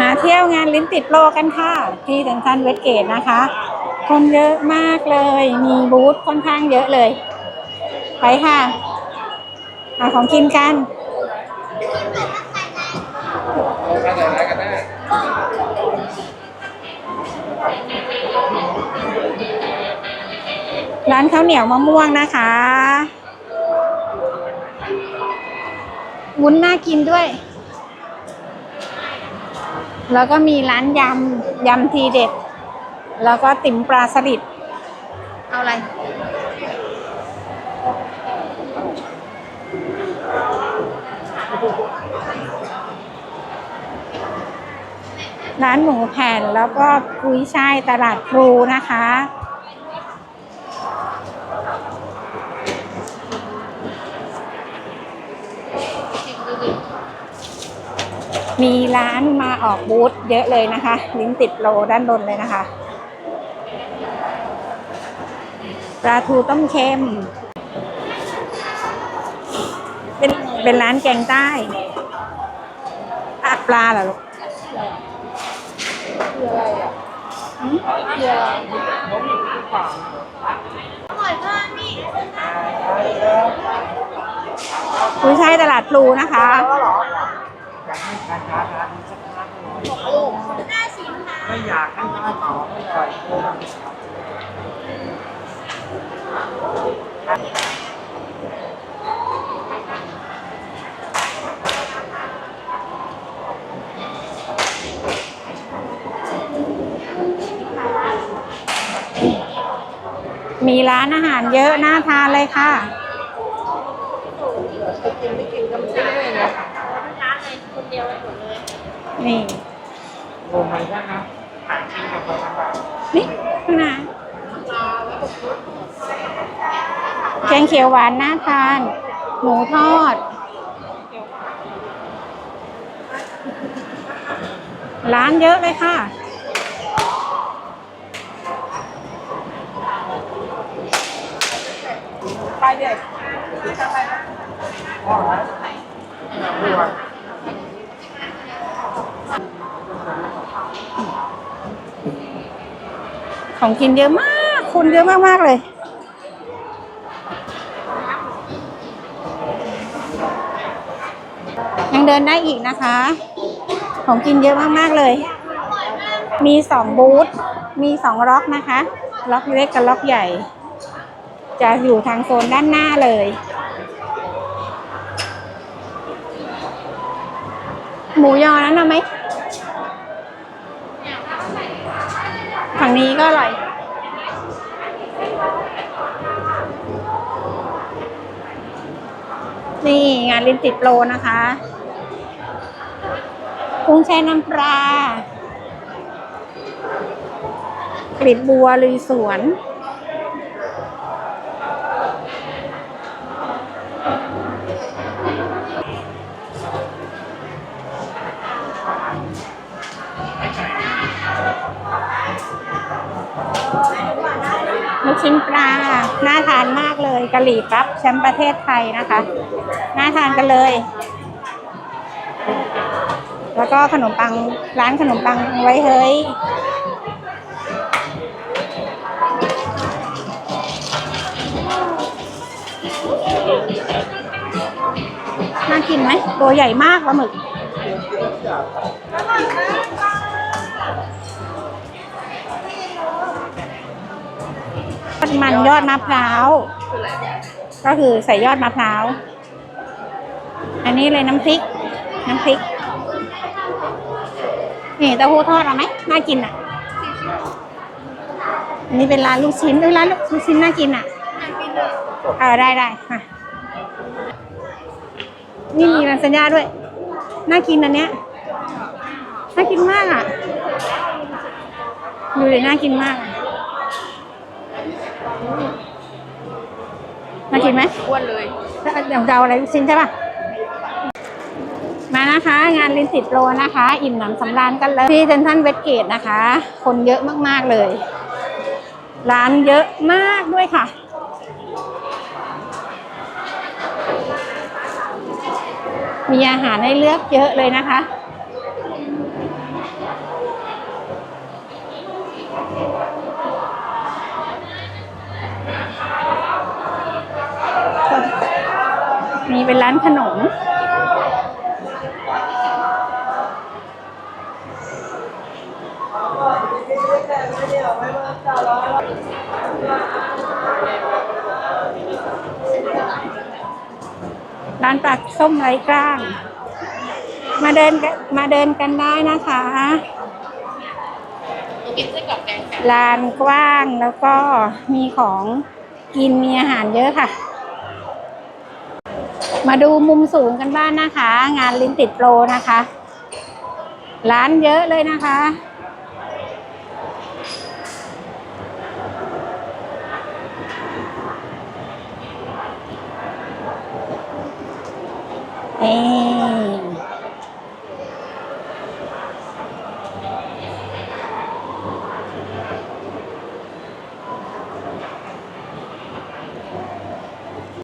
มาเที่ยวงานลิ้นติดโลกันค่ะ ที่เซ็นทรัลเวสเกตนะคะ คนเยอะมากเลย มีบูธค่อนข้างเยอะเลย ไปค่ะหาของกินกันร้านข้าวเหนียวมะม่วงนะคะวุ้นน่ากินด้วย แล้วก็มีร้านยำ ยำทีเด็ด แล้วก็ติ๋มปลาสลิด เอาอะไร ร้านหมูแผ่นแล้วก็กุ้ยช่ายตลาดพลูนะคะ มีร้านมาออกบูธเยอะเลยนะคะ ลิ้นติดโลด้านบนเลยนะคะปลาทูต้มเค็ม เป็นเป็นร้านแกงใต้อะปลาเหรอลูกหืมกุ้ยช่ายตลาดพลูนะคะ ไม่อยากให้ข้าวของอร่อยมีร้านอาหารเยอะน่าทานเลยค่ะนี่โอ้ไม่ได้นะหารกินกับคนลำบากนี่ข้างห นี่ข้าแกงเขียวหวานน่าทาน หมูทอด ร้านเยอะเลยค่ะ ไปเด็กพ่อนะผู้ว่า ของกินเยอะมาก คนเยอะมากๆเลย ยังเดินได้อีกนะคะ ของกินเยอะมากๆเลย มีสองบูธ มีสองล็อกนะคะ ล็อกเล็กกับล็อกใหญ่ จะอยู่ทางโซนด้านหน้าเลยหมูยอนั้นเอาไหม งนี้ก็อร่อย นี่งานลิ้นติดโรนะคะกุ้งแช่น้ำปลากลิบบัวลุยสวน ชิ้นปลา น่าทานมากเลยกะหรี่ปั๊บแชมป์ประเทศไทยนะคะ น่าทานกันเลย แล้วก็ขนมปังร้านขนมปังไว้เฮ้ยน่ากินไหมตัวใหญ่มากปลาหมึก มันยอดมะพร้าว ก็คือใส่ยอดมะพร้าว อันนี้เลยน้ำพริก น้ำพริก นี่เต้าหู้ทอดเอาไหมน่ากินอะ อันนี้เป็นร้านลูกชิ้นด้วยร้านลูกชิ้นน่ากินอะเออได้ได้ค่ะนี่มีลาซานญ่าด้วย น่ากินอันเนี้ย น่ากินมากอะ ดูเลยน่ากินมากอะ น่ากินไหมอ้วนเลยเดี๋ยวเราอะไรลูกชิ้นใช่ป่ะ มานะคะ งานลินสิตโลนะคะ อิ่มหนำสำราญกันเลยที่เซนทรันเวสเกตนะคะ คนเยอะมากๆเลย ร้านเยอะมากด้วยค่ะมีอาหารให้เลือกเยอะเลยนะคะ เป็นร้านขนม ร้านปลาส้มไร้กล้าง มาเดินกันมาเดินกันได้นะคะกินไส้กรอกแกงไก่ลานกว้างแล้วก็มีของกินมีอาหารเยอะค่ะ มาดูมุมสูงกันบ้างนะคะ งานลิ้นติดโปรนะคะ ร้านเยอะเลยนะคะเอ๊